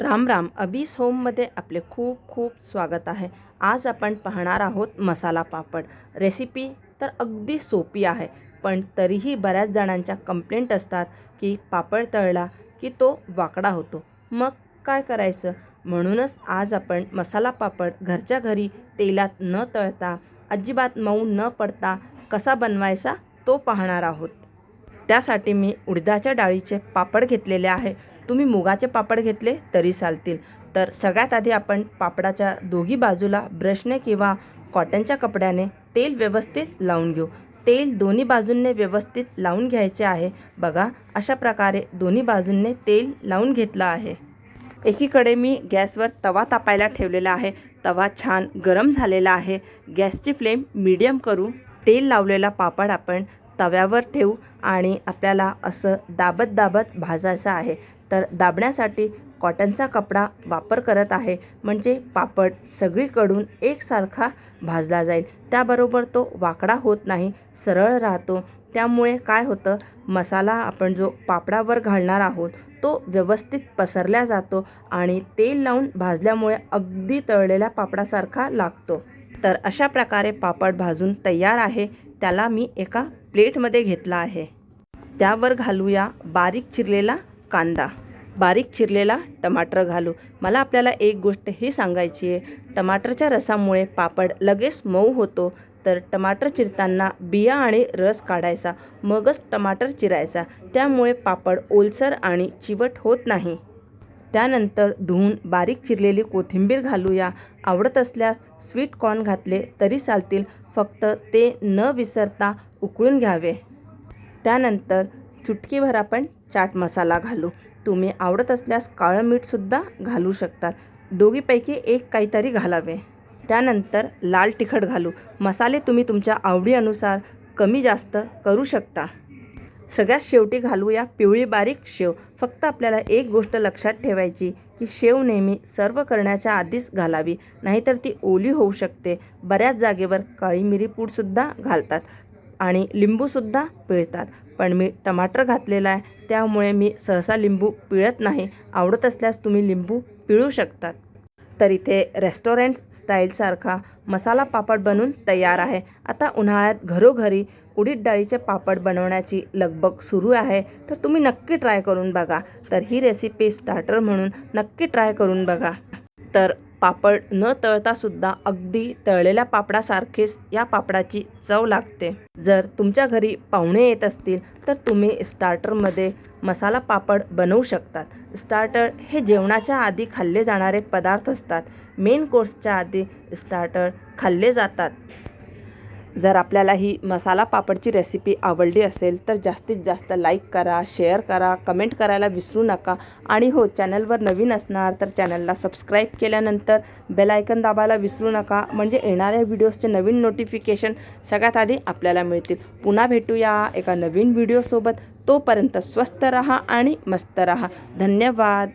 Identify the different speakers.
Speaker 1: राम राम अबीस होममध्ये आपले खूप खूप स्वागत आहे. आज आपण पाहणार आहोत मसाला पापड. रेसिपी तर अगदी सोपी आहे पण तरीही बऱ्याच जणांच्या कंप्लेंट असतात की पापड तळला की तो वाकडा होतो. मग काय करायचं? म्हणूनच आज आपण मसाला पापड घरच्या घरी तेलात न तळता अजिबात मऊ न पडता कसा बनवायचा तो पाहणार आहोत. त्यासाठी मी उडदाच्या डाळीचे पापड घेतलेले आहे. तुम्ही मुगाचे पापड घेतले तरी चालतील. तर सगळ्यात आधी आपण पापडाच्या दोघी बाजूला ब्रशने किंवा कॉटनच्या कपड्याने तेल व्यवस्थित लावून घेऊ. तेल दोन्ही बाजूंनी व्यवस्थित लावून घ्यायचे आहे. बघा अशा प्रकारे दोन्ही बाजूंनी तेल लावून घेतलं आहे. एकीकडे मी गॅसवर तवा तापायला ठेवलेला आहे. तवा छान गरम झालेला आहे. गॅसची फ्लेम मीडियम करू. तेल लावलेला पापड आपण तव्यावर ठेवू आणि आपल्याला असं दाबत दाबत भाजायचं आहे. तर दाबण्यासाठी कॉटनचा कपडा वापर करत आहे. म्हणजे पापड सगळीकडून एकसारखा भाजला जाईल. त्याबरोबर तो वाकडा होत नाही सरळ राहतो. त्यामुळे काय होतं? मसाला आपण जो पापडावर घालणार आहोत तो व्यवस्थित पसरल्या जातो आणि तेल लावून भाजल्यामुळे अगदी तळलेल्या पापडासारखा लागतो. तर अशा प्रकारे पापड भाजून तयार आहे. त्याला मी एका प्लेटमध्ये घेतला आहे. त्यावर घालूया बारीक चिरलेला कांदा. बारीक चिरलेला टमाटर घालू. मला आपल्याला एक गोष्ट ही सांगायची आहे. टमाटरच्या रसामुळे पापड लगेच मऊ होतो. तर टमाटर चिरताना बिया आणि रस काढायचा. मगच टमाटर चिरायचा. त्यामुळे पापड ओलसर आणि चिवट होत नाही. त्यानंतर धुवून बारीक चिरलेली कोथिंबीर घालूया. आवडत असल्यास स्वीट कॉर्न घातले तरी चालतील. फक्त ते न विसरता उकळून घ्यावे. त्यानंतर चुटकीभर आपण चाट मसाला घालू. तुम्ही आवडत असल्यास काळं मीठसुद्धा घालू शकतात दोघीपैकी एक काहीतरी घालावे. त्यानंतर लाल तिखट घालू. मसाले तुम्ही तुमच्या आवडीनुसार कमी जास्त करू शकता. सगळ्यात शेवटी घालूया पिवळी बारीक शेव. फक्त आपल्याला एक गोष्ट लक्षात ठेवायची की शेव नेहमी सर्व करण्याच्या आधीच घालावी. नाहीतर ती ओली होऊ शकते. बऱ्याच जागेवर काळी मिरी पूडसुद्धा घालतात आणि लिंबूसुद्धा पिळतात. पण मी टमाटर घातलेला आहे. त्यामुळे मी सहसा लिंबू पिळत नाही. आवडत असल्यास तुम्ही लिंबू पिळू शकतात. तर इथे रेस्टॉरंट स्टाईलसारखा मसाला पापड बनून तयार आहे. आता उन्हाळ्यात घरोघरी उडीद डाळीचे पापड बनवण्याची लगबग सुरू आहे. तर तुम्ही नक्की ट्राय करून बघा. तर ही रेसिपी स्टार्टर म्हणून नक्की ट्राय करून बघा. तर पापड न तळतासुद्धा अगदी तळलेल्या पापडासारखेच या पापडाची चव लागते. जर तुमच्या घरी पाहुणे येत असतील तर तुम्ही स्टार्टरमध्ये मसाला पापड बनवू शकतात. स्टार्टर हे जेवणाच्या आधी खाल्ले जाणारे पदार्थ असतात. मेन कोर्सच्या आधी स्टार्टर खाल्ले जातात. जर आपल्याला ही मसाला पापडची रेसिपी आवडली असेल तर जास्तीत जास्त लाईक करा शेअर करा कमेंट करायला विसरू नका. आणि हो चॅनलवर नवीन असणार तर चॅनलला सबस्क्राईब केल्यानंतर बेलायकन दाबायला विसरू नका. म्हणजे येणाऱ्या व्हिडिओजचे नवीन नोटिफिकेशन सगळ्यात आधी आपल्याला मिळतील. पुन्हा भेटूया एका नवीन व्हिडिओसोबत तोपर्यंत स्वस्त रहा आणि मस्त रहा. धन्यवाद.